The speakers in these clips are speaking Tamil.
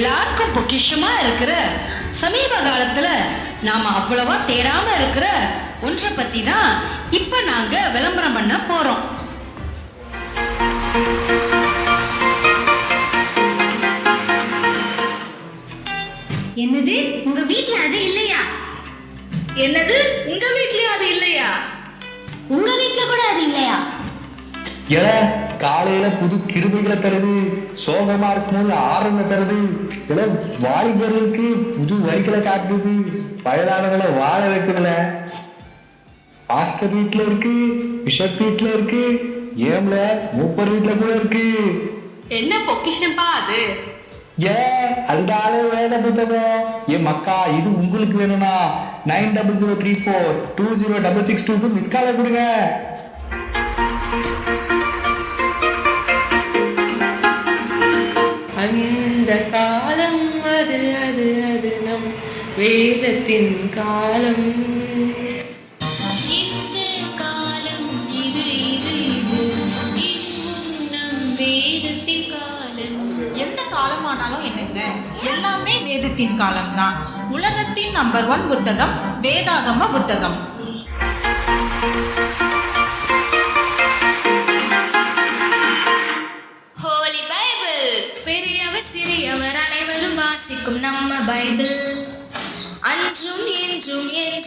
எல்லாருக்கும் பொக்கிஷமா இருக்கிற சமீப காலத்துல நாம அவ்வளவா தேடாம இருக்கிற ஒன்றை பத்தி தான் இப்ப நாங்க விளம்பரம் பண்ண போறோம். என்னது? உங்க வீட்ல அது இல்லையா? என்னது? உங்க வீட்லயும் அது இல்லையா? உங்க வீட்ல கூட அது இல்லையா? ஏல காலையில புது கிருமிகளை தருது சோகமா இருக்கும்போது ஆரம்ப தருது இல்ல வாலிபர்களுக்கு புது வரிகளை காட்டுது வயதானவங்களை வாழ வைக்குதுல. பாஸ்டர் வீட்ல இருக்கு பிஷப் வீட்ல இருக்கு ஏம்ல மூப்பர் வீட்ல கூட இருக்கு. என்ன பொக்கிஷம்பா அது? ஏன் அதுதால வேத புத்தகம். ஏன் மக்கா இது உங்களுக்கு வேணும்னா nine double zero three four two zero double six டூக்கு மிஸ் கால கொடுங்க. அந்த காலம் அது அது அது நம் வேதத்தின் காலம். இந்த இது இது வேதத்தின் காலம். எந்த காலமானாலும் என்னங்க? எல்லாமே வேதத்தின் காலம்தான். உலகத்தின் நம்பர் ஒன் புத்தகம் வேதாகம புத்தகம்.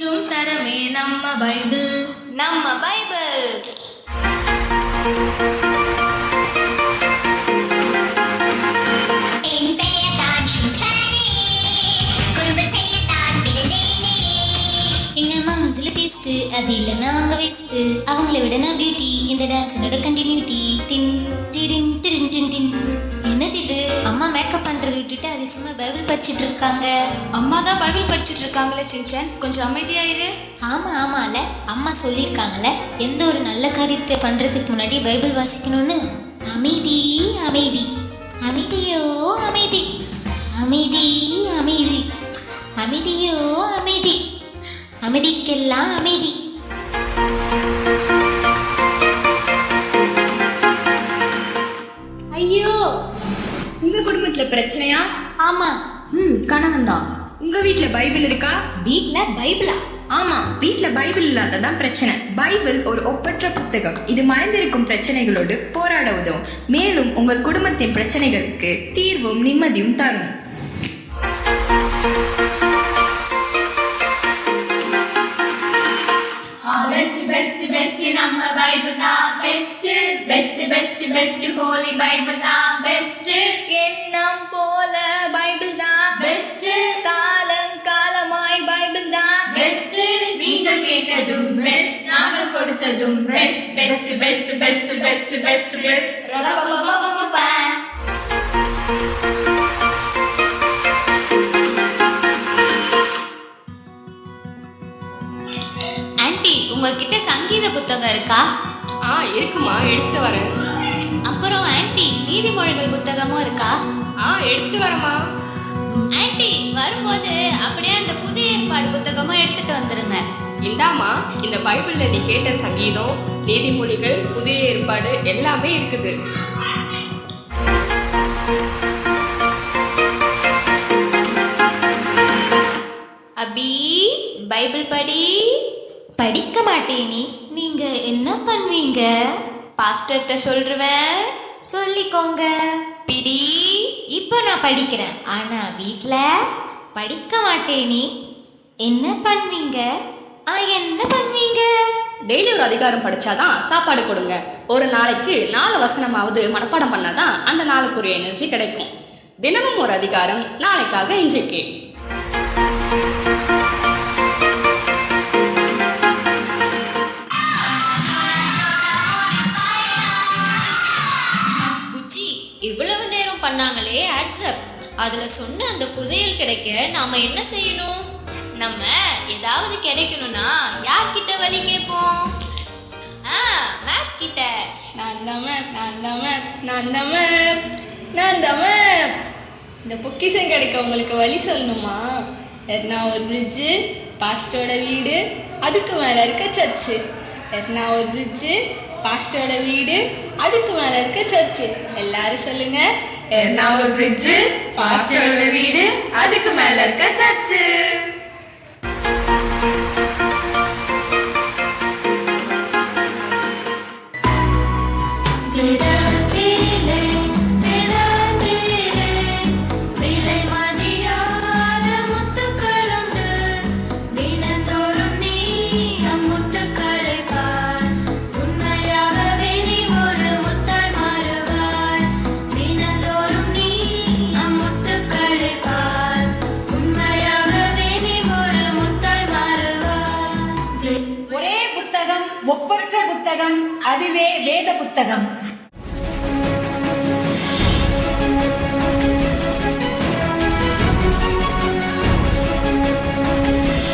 என்றும் தரமே நம்ம பைபிள். நம்ம பைபிள். பேஸ்ட் அது இல்லைன்னா அவங்க வேஸ்ட் அவங்கள விட நான் பியூட்டி இந்த டான்ஸனோட கண்டினியூட்டி டின் டிடின் டிடின் டின் டின். அம்மா மேக்கப் பண்றதை விட்டுட்டு அதிசயமா பைபிள் படிச்சிட்டு இருக்காங்க. அம்மா தான் பைபிள் படிச்சிட்டு இருக்காங்களே சின்சன். கொஞ்சம் அமைதியாயிரு ஆமா ஆமால. அம்மா சொல்லியிருக்காங்கல்ல எந்த ஒரு நல்ல காரியத்தை பண்றதுக்கு முன்னாடி பைபிள் வாசிக்கணும்னு? அமைதி அமைதி. அமைதியோ அமைதி. அமைதி அமைதி. அமைதியோ அமைதி. அமைதிக்கெல்லாம் அமைதி. ஐயோ! குடும்பத்துல பிரச்சனையா? ஆமா. ம் கணவன் தான். உங்க வீட்ல பைபிள் இருக்கா? வீட்ல பைபிளா? ஆமா வீட்ல பைபிள் இல்லாததான் பிரச்சனை. பைபிள் ஒரு ஒப்பற்ற புத்தகம். இது மறைந்திருக்கும் பிரச்சனைகளோடு போராட உதவும். மேலும் உங்கள் குடும்பத்தின் பிரச்சனைகளுக்கு தீர்வும் நிம்மதியும் தரும். பெஸ்ட் பெஸ்ட் பெஸ்ட் நம்ம பைபிள் தான் best best best best holy Bible தான் பெஸ்ட் எண்ணம் போல பைபிள் தான் பெஸ்ட் காலம் காலமாய் பைபிள் தான் பெஸ்ட் நீங்கள் கேட்டதும் பெஸ்ட் நாங்கள் கொடுத்ததும் best best best best best best best உங்ககிட்ட சங்கீத புத்தகம் இருக்கா? ஆ இருக்குமா. எடுத்துட்டு வரேன். அப்புறம் ஆன்ட்டி நீதிமொழிகள் புத்தகமும் இருக்கா? ஆ எடுத்துட்டு வரேம்மா. ஆன்ட்டி வரும்போது அப்படியே அந்த புதிய ஏற்பாடு புத்தகமும் எடுத்துட்டு வந்துருங்க. இந்தாமா இந்த பைபிள்ல நீ கேட்ட சங்கீதம் நீதிமொழிகள் புதிய ஏற்பாடு எல்லாமே இருக்குது. அபி பைபிள் படி. படிக்க மாட்டேனே. நீங்க என்ன பண்ணுவீங்க? பாஸ்டர்கிட்ட சொல்றேன் சொல்லிக்கோங்க. பிடி இப்போ நான் படிக்கிறேன். ஆனா வீட்ல படிக்க மாட்டேனே. என்ன பண்ணுவீங்க? ஆ என்ன பண்ணுவீங்க? டெய்லி ஒரு அதிகாரம் படிச்சாதான் சாப்பாடு கொடுங்க. ஒரு நாளைக்கு நாலு வசனமாவது மனப்பாடம் பண்ணாதான் அந்த நாளுக்குரிய எனர்ஜி கிடைக்கும். தினமும் ஒரு அதிகாரம் நாளைக்காக இன்றைக்கு. பண்ணாங்களே ஆட்ஸ்அப் அதில் சொன்ன அந்த புதையல் கிடைக்க நாம் என்ன செய்யணும்? நம்ம ஏதாவது கிடைக்கணும்னா யார்கிட்ட வழி கேட்போம்? ஆ மேப் கிட்ட. நான் தான் மேப் நான் தான் மேப் நான் தான் மேப் நான் தான் மேப் இந்த பொக்கிஷன் கிடைக்க உங்களுக்கு வழி சொல்லணுமா? எர்ணாவூர் பிரிட்ஜு பாஸ்டரோட வீடு அதுக்கு மேலே இருக்க சர்ச்சு எர்ணாவூர் பிரிட்ஜு பாஸ்டரோட வீடு அதுக்கு மேலே இருக்க சர்ச்சு எல்லாரும் சொல்லுங்க எர்ணாவூர் பிரிட்ஜ் பாஸ்டரோட வீடு அதுக்கு மேல இருக்க சர்ச்சு புத்தகம் அதுவே வேத புத்தகம்.